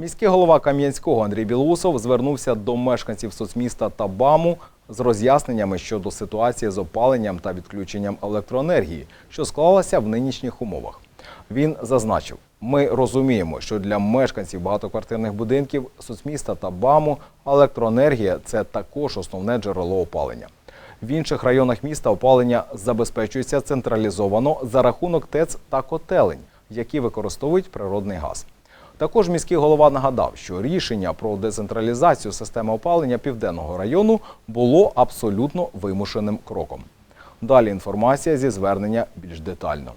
Міський голова Кам'янського Андрій Білоусов звернувся до мешканців соцміста та БАМу з роз'ясненнями щодо ситуації з опаленням та відключенням електроенергії, що склалася в нинішніх умовах. Він зазначив: ми розуміємо, що для мешканців багатоквартирних будинків соцміста та БАМу електроенергія це також основне джерело опалення. В інших районах міста опалення забезпечується централізовано за рахунок ТЕЦ та котелень, які використовують природний газ. Також міський голова нагадав, що рішення про децентралізацію системи опалення південного району було абсолютно вимушеним кроком. Далі інформація зі звернення більш детально.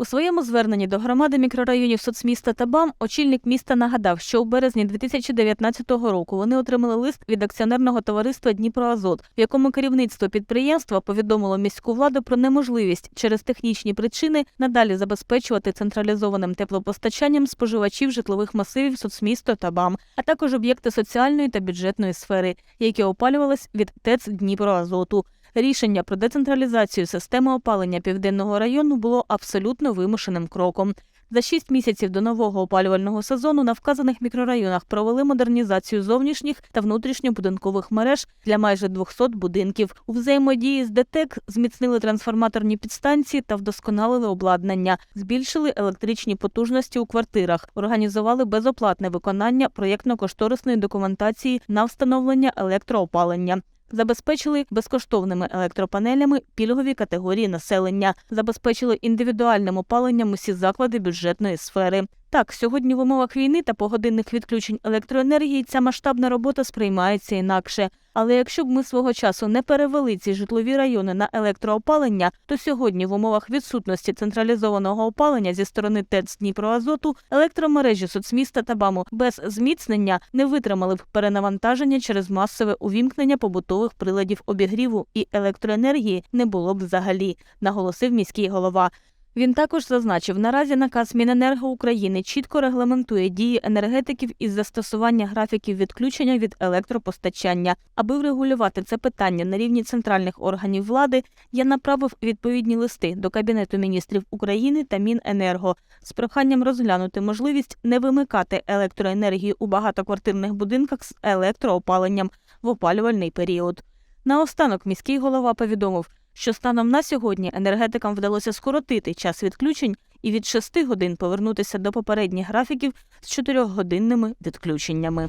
У своєму зверненні до громади мікрорайонів соцміста та БАМ очільник міста нагадав, що у березні 2019 року вони отримали лист від акціонерного товариства Дніпроазот, в якому керівництво підприємства повідомило міську владу про неможливість через технічні причини надалі забезпечувати централізованим теплопостачанням споживачів житлових масивів соцмісто та БАМ, а також об'єкти соціальної та бюджетної сфери, які опалювались від ТЕЦ Дніпроазоту. Рішення про децентралізацію системи опалення південного району було абсолютно вимушеним кроком. За шість місяців до нового опалювального сезону на вказаних мікрорайонах провели модернізацію зовнішніх та внутрішньобудинкових мереж для майже 200 будинків. У взаємодії з ДТЕК зміцнили трансформаторні підстанції та вдосконалили обладнання, збільшили електричні потужності у квартирах, організували безоплатне виконання проєктно-кошторисної документації на встановлення електроопалення. Забезпечили безкоштовними електропанелями пільгові категорії населення, забезпечили індивідуальним опаленням усі заклади бюджетної сфери. Так, сьогодні в умовах війни та погодинних відключень електроенергії ця масштабна робота сприймається інакше. Але якщо б ми свого часу не перевели ці житлові райони на електроопалення, то сьогодні в умовах відсутності централізованого опалення зі сторони ТЕЦ Дніпроазоту електромережі соцміста та БАМу без зміцнення не витримали б перенавантаження через масове увімкнення побутових приладів обігріву і електроенергії не було б взагалі, наголосив міський голова. Він також зазначив, наразі наказ Міненерго України чітко регламентує дії енергетиків із застосування графіків відключення від електропостачання. Аби врегулювати це питання на рівні центральних органів влади, я направив відповідні листи до Кабінету міністрів України та Міненерго з проханням розглянути можливість не вимикати електроенергію у багатоквартирних будинках з електроопаленням в опалювальний період. Наостанок міський голова повідомив, що станом на сьогодні енергетикам вдалося скоротити час відключень і від 6 годин повернутися до попередніх графіків з 4-годинними відключеннями.